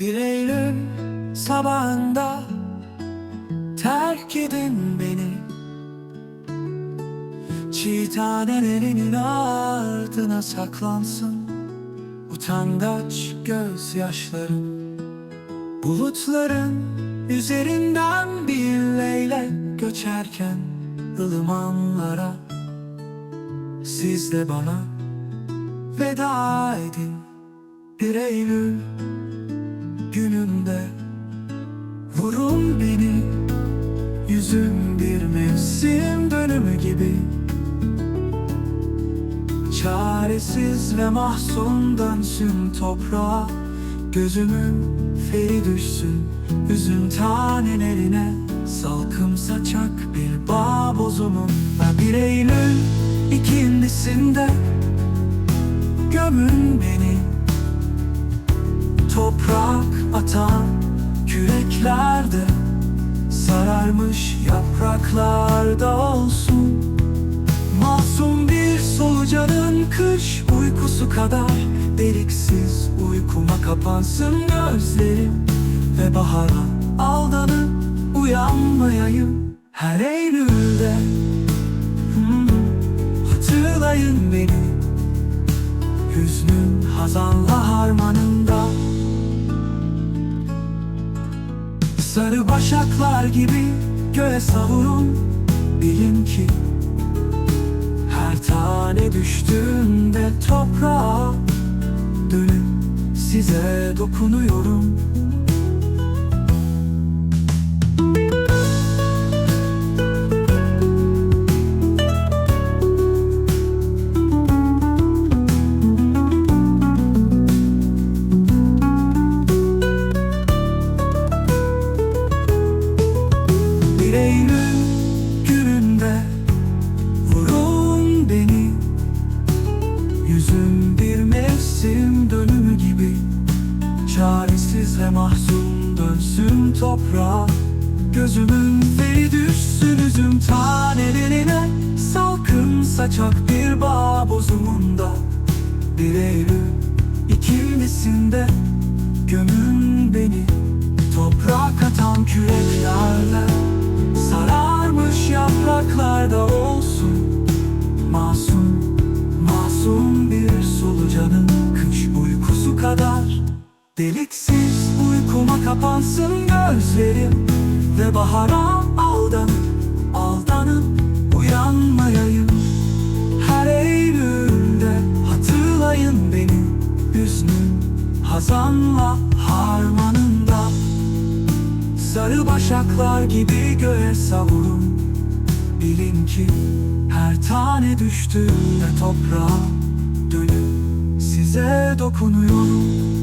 Bir Eylül sabahında terk edin beni. Çiğ tanelerinin ardına saklansın Utangaç gözyaşlarım. Bulutların üzerinden bir leylek göçerken ılımanlara Siz de bana veda edin. Bir Eylül gününde Vurun beni Yüzüm bir mevsim dönümü gibi. Çaresiz ve mahzun dönsün toprağa Gözümün feri düşsün Üzüm tanelerine. Salkım saçak bir bağ bozumun Ben bir Eylül ikindisinde Gömün beni Toprak atan küreklerde Sararmış yapraklarda olsun. Masum bir solucanın kış uykusu kadar Deliksiz uykuma kapansın gözlerim Ve bahara aldanıp uyanmayayım. Her Eylül'de hmm, Hatırlayın beni. Hüznün hazanla Sarı başaklar gibi göğe savurun. Bilin ki her tane düştüğünde toprağa Dönüp size dokunuyorum toprağa Gözümün feri düşsün üzüm tanelerine. Salkım saçak bir bağ bozumunda. Bir Eylül ikilisinde Gömün beni. Toprak atan küreklerle Sararmış yapraklarda olsun. Masum, masum bir solucanın Kış uykusu kadar. Deliksiz uykuma kapansın gözlerim Ve bahara aldanıp, aldanıp uyanmayayım. Her Eylül'de hatırlayın beni Hüznün hazanla harmanında. Sarı başaklar gibi göğe savurun Bilin ki her tane düştüğünde toprağa Dönüp size dokunuyorum